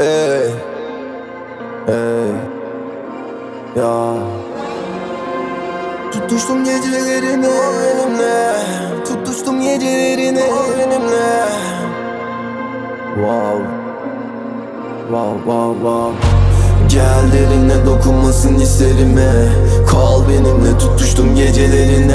Ey Ey Ya. Tutuştum gecelerine benimle Tutuştum gecelerine benimle Wow Wow wow wow. Gel derine dokunmasın hislerime. Kal benimle tutuştum gecelerine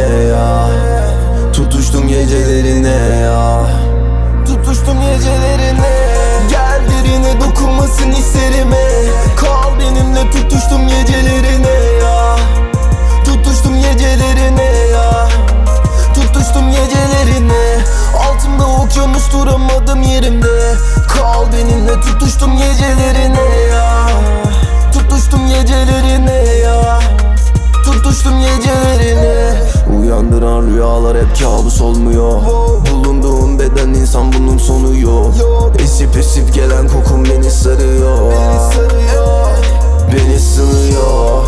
yerimde Kal benimle tutuştum gecelerine ya. Tutuştum gecelerine ya. Tutuştum gecelerine. Uyandıran rüyalar hep kabus olmuyor. Bulunduğum beden insan bunun sonu yok. Esip esip gelen kokun beni sarıyor. Beni sınıyor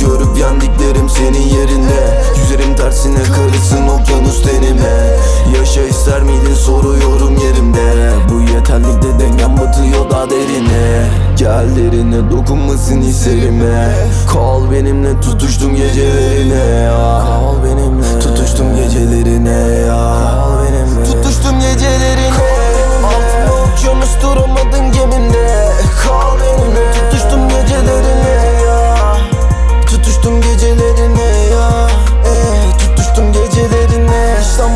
Görüp yendiklerim senin yerinde. Yüzerim tersine karışsın okyanus tenime. Yaşa ister miydin soruyorum yerimde Bu yeterlikte dengem batıyor da derine. Gel derine dokunmasın hislerime. Kal benimle tutuştum gecelerine. Ya Kal benimle. Tutuştum gecelerine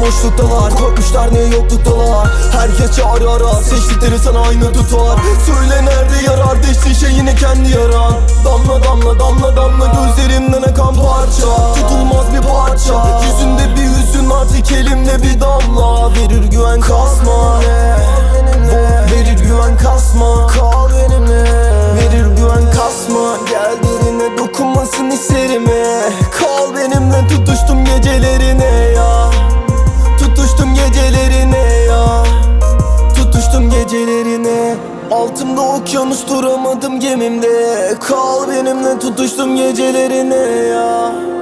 boşluktalar Korkmuşlar niye yokluktalar Herkes çağrı arar Seçtikleri sana aynı tutar. Söyle nerede yarar Değişti şey yine kendi yaran Damla damla damla damla Gözlerimden akan parça. Tutulmaz bir parça. Yüzünde bir hüzün artık elimde bir damla. Verir güven kasma. Verir güven kasma. Kal benimle. Verir güven kasma. Gel derine dokunmasın hislerime. Kal benimle tutuştum gecelerine Altımda okyanus duramadım gemimde. Kal benimle tutuştum gecelerine ya